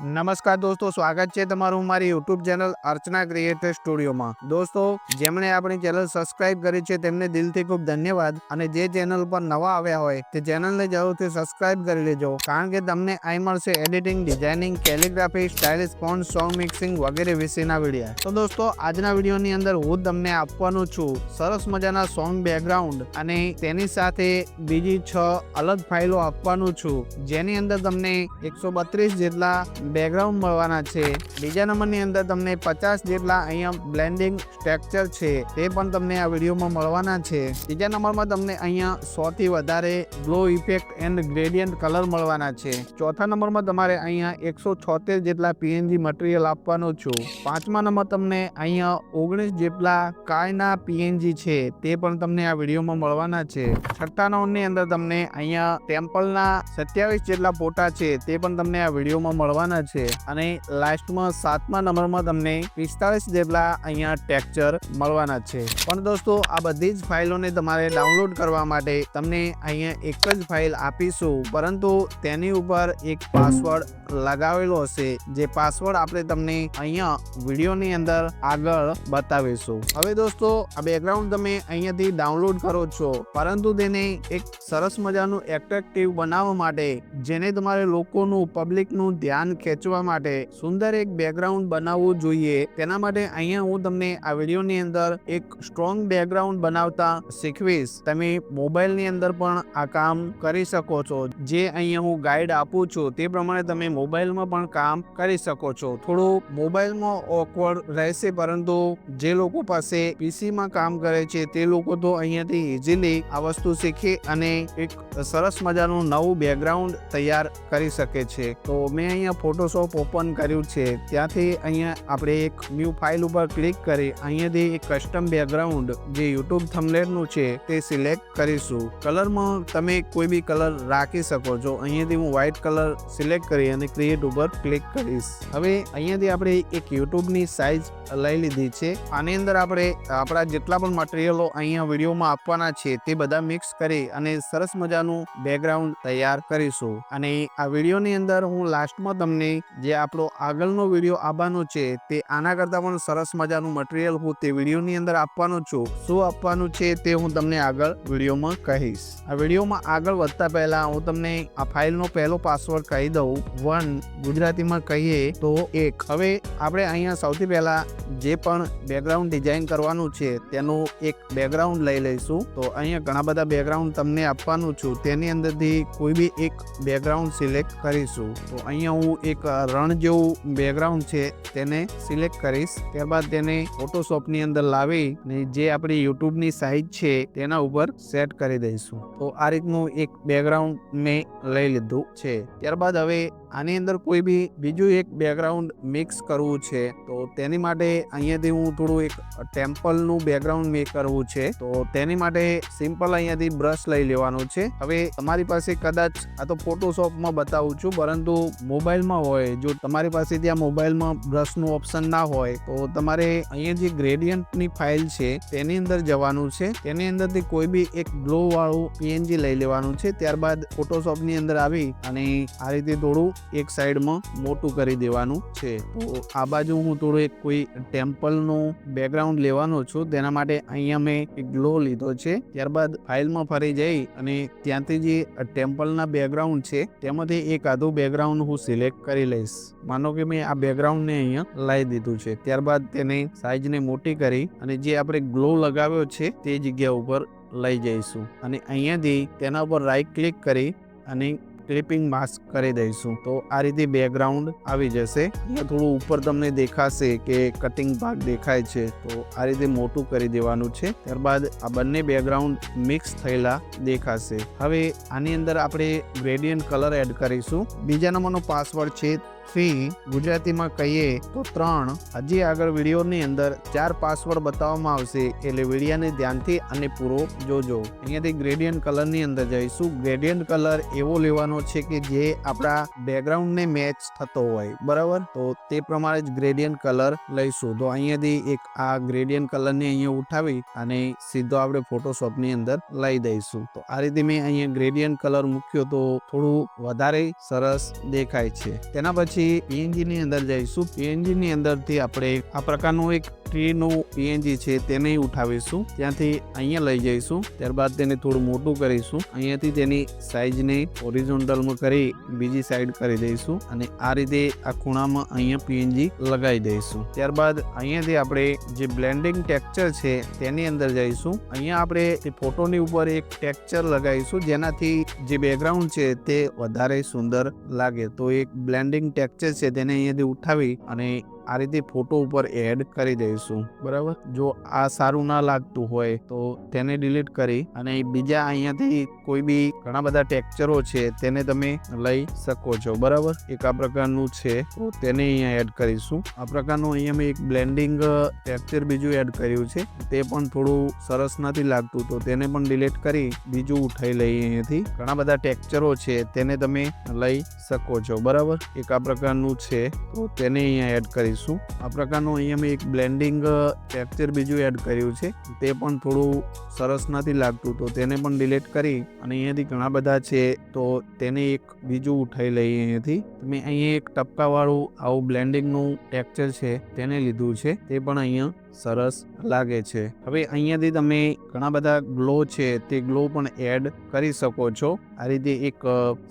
નમસ્કાર દોસ્તો, સ્વાગત છે તમારું મારી યુટ્યુબ ચેનલ અર્ચના ક્રિએટર સ્ટુડિયોમાં. દોસ્તો, જેમણે આપણી ચેનલ સબસ્ક્રાઇબ કરી છે તેમને દિલથી ખૂબ ધન્યવાદ અને જે ચેનલ પર નવા આવ્યા હોય તે ચેનલને જરૂરથી સબસ્ક્રાઇબ કરી લેજો. કારણ કે તમને અહીં મળશે editing, designing, calligraphy, stylish font, song mixing વગેરે વિશેના વીડિયો. તો દોસ્તો, આજના વિડીયોની અંદર હું તમને આપવાનું છું સરસ મજાના સોંગ બેકગ્રાઉન્ડ અને તેની સાથે બીજી છ અલગ ફાઇલો આપવાનું છું. જેની અંદર તમને એકસો બત્રીસ જેટલા બેકગ્રાઉન્ડ મળવાના છે. બીજા નંબરની અંદર તમને પચાસ જેટલા અહીંયા બ્લેન્ડિંગ સ્ટ્રક્ચર છે, તે પણ તમને આ વિડીયોમાં મળવાના છે. ત્રીજા નંબરમાં તમને અહીંયા સોથી વધારે glow effect and gradient colour મળવાના છે. ચોથા નંબરમાં તમારે અહીંયા એકસો છોતેર જેટલા પીએનજી મટીરિયલ આપવાનું છું. પાંચમા નંબર તમને અહીંયા ઓગણીસ જેટલા કાયના પીએનજી છે, તે પણ તમને આ વિડીયોમાં મળવાના છે. છઠ્ઠા નંબરની અંદર તમને અહીંયા ટેમ્પલના સત્યાવીસ જેટલા ફોટા છે, તે પણ તમને આ વિડીયોમાં મળવાના છે અને લાસ્ટમાં સાતમા નંબરમાં તમને પિસ્તાળીસ જેટલા અહીંયા ટેક્ચર મળવાના છે. પણ દોસ્તો, આ બધી જ ફાઇલોને તમારે ડાઉનલોડ કરવા માટે તમને અહીંયા એક જ ફાઇલ આપીશું, પરંતુ તેની ઉપર એક પાસવર્ડ લગાવેલો હશે, જે પાસવર્ડ આપણે તમને અહીંયા વિડીયોની અંદર આગળ બતાવીશું. હવે દોસ્તો, આ બેકગ્રાઉન્ડ તમે અહીંયાથી ડાઉનલોડ કરો છો, પરંતુ તેને એક સરસ મજાનું એટ્રેક્ટિવ બનાવવા માટે જેને તમારે લોકોનું પબ્લિકનું ધ્યાન ખેંચવા માટે સુંદર એક બેકગ્રાઉન્ડ બનાવવું જોઈએ. તેના માટે અહીંયા હું તમને આ વિડીયોની અંદર એક સ્ટ્રોંગ બેકગ્રાઉન્ડ બનાવતા શીખવીશ. તમે મોબાઈલની અંદર પણ આ કામ કરી શકો છો. જે અહીંયા હું ગાઈડ આપું છું તે પ્રમાણે તમે મોબાઈલમાં પણ કામ કરી શકો છો. થોડું મોબાઈલમાં ઓકવર્ડ રહેશે પરંતુ જે લોકો પાસે પીસીમાં કામ કરે છે તે લોકો તો અહીંયાથી ઇઝીલી આ વસ્તુ શીખી અને એક સરસ મજાનું નવું બેકગ્રાઉન્ડ તૈયાર કરી શકે છે. તો મેં અહીંયા ફોટોશોપ ઓપન કર્યું છે. ત્યાંથી અહીંયા આપણે એક ન્યૂ ફાઇલ ઉપર ક્લિક કરી અહીંયાથી એક કસ્ટમ બેકગ્રાઉન્ડ જે યુટ્યુબ થમલેટનું છે તે સિલેક્ટ કરીશું. કલરમાં તમે કોઈ બી કલર રાખી શકો છો. અહીંયાથી હું વ્હાઇટ કલર સિલેક્ટ કરી અને ક્રિએટ ઉપર ક્લિક કરીશ. હવે અહીંયાથી આપણે એક યુટ્યુબની સાઇઝ લઈ લીધી છે. આની અંદર આપણે આપણા જેટલા પણ મટીરિયલો અહીંયા વિડીયોમાં આપવાના છે તે બધા મિક્સ કરી અને સરસ મજાનું બેકગ્રાઉન્ડ તૈયાર કરીશું. અને આ વિડીયોની અંદર હું લાસ્ટમાં તમને જે આપણો આગળનો વીડિયો આવવાનો છે, તે આના કરતાં પણ સરસ મજાનું મટીરિયલ હું તે વિડીયોની અંદર આપવાનો છું. શું આપવાનું છે તે હું તમને આગળ વિડીયોમાં કહીશ. આ વિડીયોમાં આગળ વધતા પહેલા હું તમને આ ફાઇલનો પહેલો પાસવર્ડ કહી દઉં. વન ગુજરાતીમાં કહીએ તો એક. હવે આપણે અહીંયા સૌથી પહેલા જે પણ બેકગ્રાઉન્ડ ડિઝાઇન કરવાનું છે, તેનું એક બેકગ્રાઉન્ડ લઈ લઈશું. તો અહીંયા ઘણા બધા બેકગ્રાઉન્ડ તમને આપવાનું છું. તેની અંદરથી કોઈ બી એક બેકગ્રાઉન્ડ સિલેક્ટ કરીશું. તો અહીંયા હું એક રણ જેવું બેકગ્રાઉન્ડ છે, તેને સિલેક્ટ કરીશ. ત્યારબાદ તેને ફોટોશોપની અંદર લાવી ને જે આપણી યુટ્યુબની સાઇઝ છે, તેના ઉપર સેટ કરી દઈશું. તો આ રીતનું એક બેકગ્રાઉન્ડ મેં લઈ લીધું છે. ત્યારબાદ હવે આની અંદર કોઈ બી બીજું એક બેકગ્રાઉન્ડ મિક્સ કરવું છે, તો તેની માટે અહીંયાથી હું થોડું એક ટેમ્પલનું બેકગ્રાઉન્ડ મેક કરવું છે. તો તેની માટે સિમ્પલ અહીંયાથી બ્રશ લઈ લેવાનું છે. હવે તમારી પાસે કદાચ, આ તો ફોટોશોપમાં બતાવું છું, પરંતુ મોબાઈલમાં હોય, જો તમારી પાસે ત્યાં મોબાઈલમાં બ્રશનું ઓપ્શન ના હોય, તો તમારે અહીંયા જે ગ્રેડિયન્ટની ફાઇલ છે, તેની અંદર જવાનું છે. તેની અંદરથી કોઈ બી એક ગ્લો વાળું પીએનજી લઈ લેવાનું છે. ત્યારબાદ ફોટોશોપની અંદર આવી અને આ રીતે થોડું એક સાઈડમાં મોટું કરી દેવાનું છે. તો આ બાજુ હું થોડું એક કોઈ ટેમ્પલનું બેકગ્રાઉન્ડ લેવાનો છું. તેના માટે અહીંયા મેં એક ગ્લો લીધો છે. ત્યારબાદ ફાઇલમાં ફરી જઈ અને ત્યાંથી જે ટેમ્પલના બેકગ્રાઉન્ડ છે, તેમાંથી એક આધું બેકગ્રાઉન્ડ હું સિલેક્ટ કરી લઈશ. માનો કે મેં આ બેકગ્રાઉન્ડને અહીંયા લાવી દીધું છે. ત્યારબાદ તેને સાઇઝને મોટી કરી અને જે આપણે ગ્લો લગાવ્યો છે તે જગ્યા ઉપર લઈ જઈશું. અને અહીંયાથી તેના ઉપર રાઈટ ક્લિક કરી અને ક્લિપિંગ માસ્ક કરી દઈશું. તો આ રીતે બેકગ્રાઉન્ડ આવી જશે. થોડું ઉપર તમને દેખાશે કે કટિંગ ભાગ દેખાય છે. તો આ રીતે મોટું કરી દેવાનું છે. ત્યારબાદ આ બંને બેકગ્રાઉન્ડ મિક્સ થયેલા દેખાશે. હવે આની અંદર આપણે ગ્રેડિયન્ટ કલર એડ કરીશું. બીજા નંબરનો પાસવર્ડ છે થ્રી ગુજરાતીમાં કહીએ તો ત્રણ. હજી આગળ વિડીયોની અંદર ચાર પાસવર્ડ બતાવવામાં આવશે. એટલે વિડીયાને ધ્યાનથી અને પૂરો જોજો. અહીંયાથી ગ્રેડિયન્ટ કલરની અંદર જઈશું. ગ્રેડિયન્ટ કલર એવો લેવાનો છે કે જે આપણા બેકગ્રાઉન્ડને મેચ થતો હોય. બરાબર? તો તે પ્રમાણે જ ગ્રેડિયન્ટ કલર લઈશું. તો અહીંયાથી એક આ ગ્રેડિયન્ટ કલરને અહીંયા ઉઠાવી અને સીધો આપણે ફોટોશોપની અંદર લઈ દઈશું. તો આ રીતે મેં અહીંયા ગ્રેડિયન્ટ કલર મૂક્યો તો થોડું વધારે સરસ દેખાય છે. તેના પછી પછી પીએનજી ની અંદર જઈશું. પીએનજી ની અંદરથી આપણે આ પ્રકારનું એક ટ્રીનું પીએનજી છે તેને ઉઠાવીશું, ત્યાંથી અહીંયા લઈ જઈશું, ત્યારબાદ તેને થોડું મોટું કરીશું, અહીંયાથી તેની સાઈઝને ઓરિઝોન્ટલમાં કરી બીજી સાઈડ કરી દઈશું અને આ રીતે આ ખૂણામાં અહીંયા પીએનજી લગાવી દઈશું. ત્યારબાદ અહીંયાથી આપણે જે બ્લેન્ડિંગ ટેક્ચર છે તેની અંદર જઈશું. અહીંયા આપણે તે ફોટોની ઉપર એક ટેક્ચર લગાવીશું, જેનાથી જે બેકગ્રાઉન્ડ છે તે વધારે સુંદર લાગે. તો એક બ્લેન્ડિંગ ટેક્ચર છે તેને અહીંયાથી ઉઠાવી અને આ રીતે ફોટો ઉપર એડ કરી દઈશું, બરાબર? જો આ સારું ના લાગતું હોય તો તેને ડિલીટ કરી અને બીજા અહીંયાથી કોઈ બી ઘણા બધા ટેક્ચરો છે તેને તમે લઈ શકો છો, બરાબર? એક આ પ્રકારનું છે, તો તેને અહીંયા એડ કરીશું. આ પ્રકારનું અહીંયા મેં એક બ્લેન્ડિંગ ટેક્ચર બીજું એડ કર્યું છે, તે પણ થોડું સરસ નથી લાગતું, તો તેને પણ ડિલીટ કરી બીજું ઉઠાઈ લઈએ અહીંયાથી. ઘણા બધા ટેક્ચરો છે તેને તમે લઈ શકો છો, બરાબર? એક આ પ્રકારનું છે, તો તેને અહીંયા એડ કરીશું. કરીશું. આ પ્રકારનું અહીંયા મેં એક બ્લેન્ડિંગ ટેક્ચર બીજું એડ કર્યું છે. તે પણ થોડું સરસ નથી લાગતું, તો તેને પણ ડિલીટ કરી અને અહીંયાથી ઘણા બધા છે, તો તેને એક બીજું ઉઠાઈ લઈએ અહીંયાથી. મેં અહીંયા એક ટપકાવાળું આવું બ્લેન્ડિંગનું ટેક્ચર છે, તેને લીધું છે. તે પણ અહીંયા સરસ લાગે છે. હવે અહીંયાથી તમે ઘણા બધા ગ્લો છે, તે ગ્લો પણ એડ કરી શકો છો. આ રીતે એક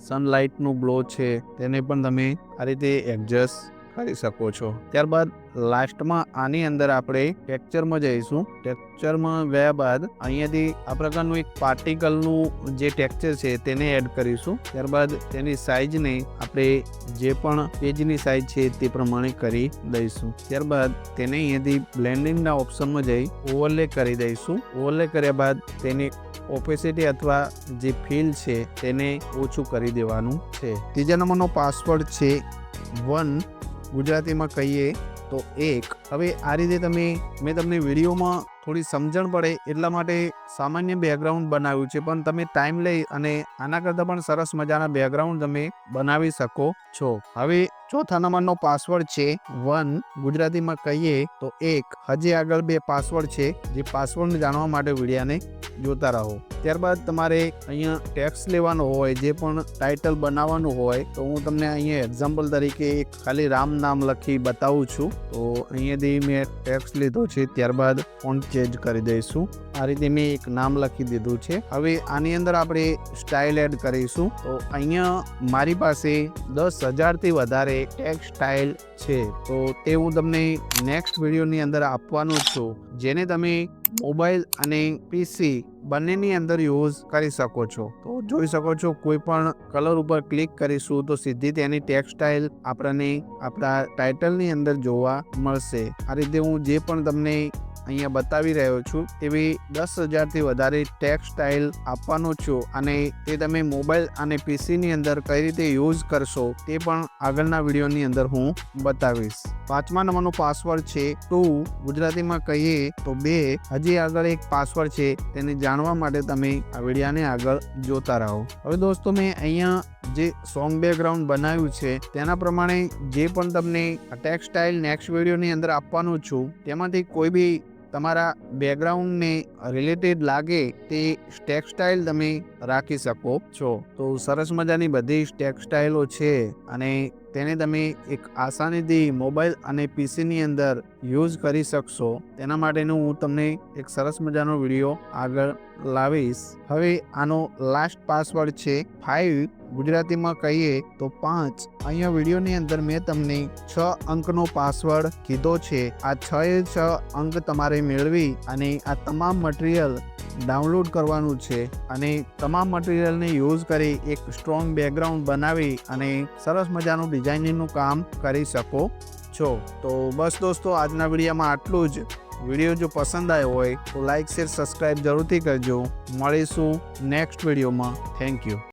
સનલાઇટનું ગ્લો છે, તેને પણ તમે આ રીતે એડજસ્ટ કરી શકો છો. ત્યારબાદ લાસ્ટમાં આની અંદર આપણે ટેક્ચરમાં જઈશું. ટેક્ચરમાં ગયા બાદ અહીંયાથી આ પ્રકારનું એક પાર્ટિકલનું જે ટેક્ચર છે તેને એડ કરીશું. ત્યારબાદ તેની સાઇઝને આપણે જે પણ પેજની સાઇઝ છે તે પ્રમાણે કરી દઈશું. ત્યારબાદ તેને અહીંયાથી બ્લેન્ડિંગના ઓપ્શનમાં જઈ ઓવરલે કરી દઈશું. ઓવરલે કર્યા બાદ તેની ઓપેસિટી અથવા જે ફીલ છે તેને ઓછું કરી દેવાનું છે. ત્રીજા નંબરનો પાસવર્ડ છે વન ગુજરાતીમાં કહીએ તો એક. હવે આ રીતે તમે, મેં તમને વિડીયોમાં થોડી સમજણ પડે એટલા માટે સામાન્ય બેકગ્રાઉન્ડ બનાવ્યું છે, પણ તમે ટાઈમ લઈ અને આના કરતાં પણ સરસ મજાના બેકગ્રાઉન્ડ તમે બનાવી શકો છો. હવે ચોથા નંબરનો પાસવર્ડ છે વન ગુજરાતીમાં કહીએ તો એક. હજી આગળ બે પાસવર્ડ છે, જે પાસવર્ડને જાણવા માટે વિડીયાને જોતા રહો. ત્યારબાદ તમારે અહીંયા ટેક્સ લેવાનો હોય, જે પણ ટાઇટલ બનાવવાનું હોય, તો હું તમને અહીંયા એક્ઝામ્પલ તરીકે એક ખાલી રામ નામ લખી બતાવું છું. તો અહીંયાથી મેં ટેક્સ લીધો છે, ત્યારબાદ ફોન્ટ ચેન્જ કરી દઈશું. આ રીતે મેં એક નામ લખી દીધું છે. હવે આની અંદર આપણે સ્ટાઇલ એડ કરીશું. તો અહીંયા મારી પાસે દસ હજારથી વધારે ટેક્સ સ્ટાઇલ છે. તો તે હું તમને નેક્સ્ટ વિડીયોની અંદર આપવાનું છું. જેને તમે મોબાઈલ અને પીસી બંનેની અંદર યુઝ કરી શકો છો. તો જોઈ શકો છો, કોઈ પણ કલર ઉપર ક્લિક કરીશું તો સીધી તેની ટેક્સટાઇલ આપણને આપણા ટાઇટલની અંદર જોવા મળશે. આ રીતે હું જે પણ તમને અહીંયા બતાવી રહ્યો છું, એવી દસ હજારથી વધારે ટેક્સ સ્ટાઇલ આપવાનો છું અને તે તમે મોબાઈલ અને પીસીની અંદર કઈ રીતે યુઝ કરશો તે પણ આગળના વિડીયોની અંદર હું બતાવીશ. પાંચમા નંબરનો પાસવર્ડ છે ટુ. ગુજરાતીમાં કહીએ તો બે. હજી આગળ એક પાસવર્ડ છે, તેને જાણવા માટે તમે આ વિડીયાને આગળ જોતા રહો. હવે દોસ્તો, મેં અહીંયા જે સોંગ બેકગ્રાઉન્ડ બનાવ્યું છે, તેના પ્રમાણે જે પણ તમને ટેક્સટાઇલ નેક્સ્ટ વિડીયોની અંદર આપવાનું છું, તેમાંથી કોઈ બી તમારા બેકગ્રાઉન્ડને રિલેટેડ લાગે તે ટેક્સટાઇલ તમે રાખી શકો છો. તો સરસ મજાની બધી ટેક્સટાઇલો છે અને તેને તમે એક આસાનીથી મોબાઈલ અને પીસીની અંદર યુઝ કરી શકશો. તેના માટેનું હું તમને એક સરસ મજાનો વીડિયો આગળ લાવીશ. હવે આનો લાસ્ટ પાસવર્ડ છે ફાઇવ ગુજરાતીમાં કહીએ તો પાંચ. અહીંયા વિડીયોની અંદર મેં તમને છ અંકનો પાસવર્ડ કીધો છે. આ છ એ છ અંક તમારે મેળવી અને આ તમામ મટીરિયલ ડાઉનલોડ કરવાનું છે અને તમામ મટીરિયલને યુઝ કરી એક સ્ટ્રોંગ બેકગ્રાઉન્ડ બનાવી અને સરસ મજાનું ડિઝાઇનિંગનું કામ કરી શકો છો. તો બસ દોસ્તો, આજના વિડીયોમાં આટલું જ. વીડિયો જો પસંદ આવ્યો હોય, તો લાઇક શેર સબસ્ક્રાઈબ જરૂરથી કરજો. મળીશું નેક્સ્ટ વિડીયોમાં. Thank you